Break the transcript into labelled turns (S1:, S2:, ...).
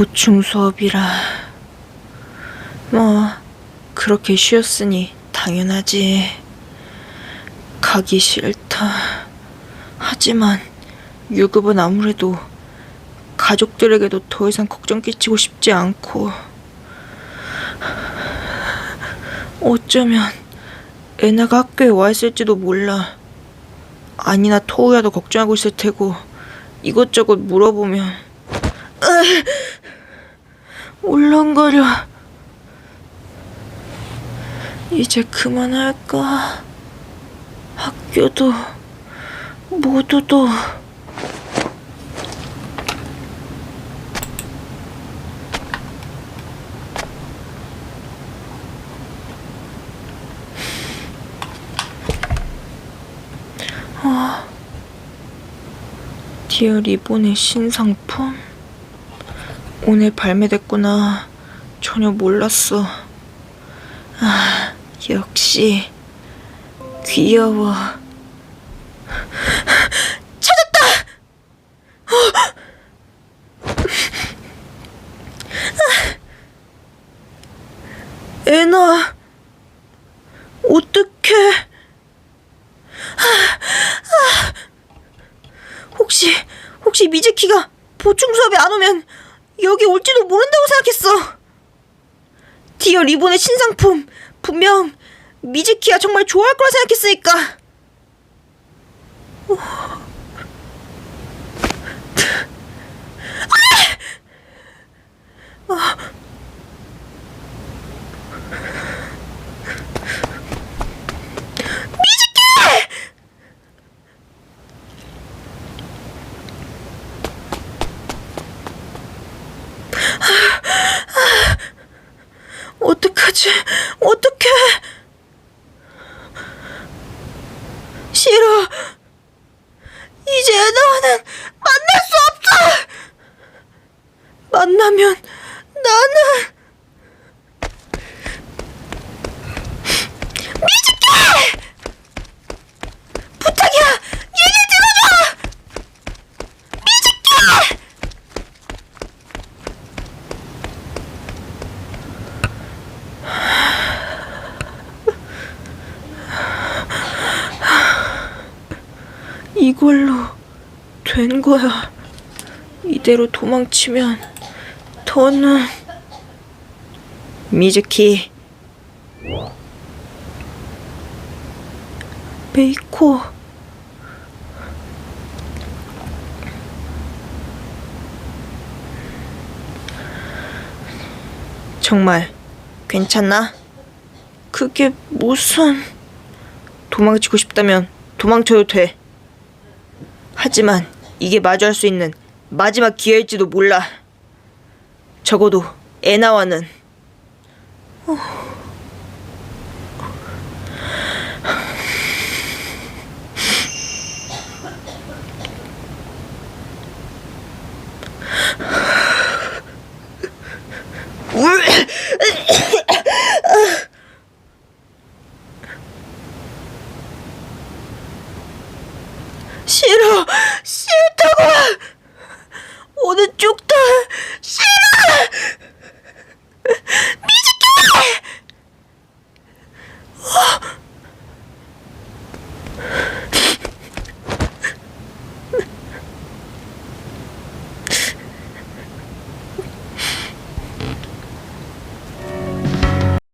S1: 보충 수업이라. 뭐 그렇게 쉬었으니 당연하지. 가기 싫다. 하지만 유급은 아무래도 가족들에게도 더 이상 걱정 끼치고 싶지 않고. 어쩌면 애나가 학교에 와 있을지도 몰라. 아니나 토우야도 걱정하고 있을 테고 이것저것 물어보면 울렁거려. 이제 그만할까? 학교도, 모두도. 아, 디어 리본의 신상품? 오늘 발매됐구나. 전혀 몰랐어. 아, 역시 귀여워. 찾았다! 애나, 어떡해. 혹시, 혹시 미즈키가 보충 수업에 안 오면 여기 올지도 모른다고 생각했어. 디어 리본의 신상품 분명 미즈키가 정말 좋아할 거라 생각했으니까. 어떡하지? 어떡해? 싫어. 이제 애나와는 만날 수 없어. 만나면 나는 미즈키! 부탁이야. 얘기 들어줘. 미즈키! 이걸로 된 거야. 이대로 도망치면 더는 미즈키 메이코 정말 괜찮나? 그게 무슨 도망치고 싶다면 도망쳐도 돼. 하지만 이게 마주할 수 있는 마지막 기회일지도 몰라. 적어도 애나와는 싫어. 싫다고. 오늘 죽다 싫어.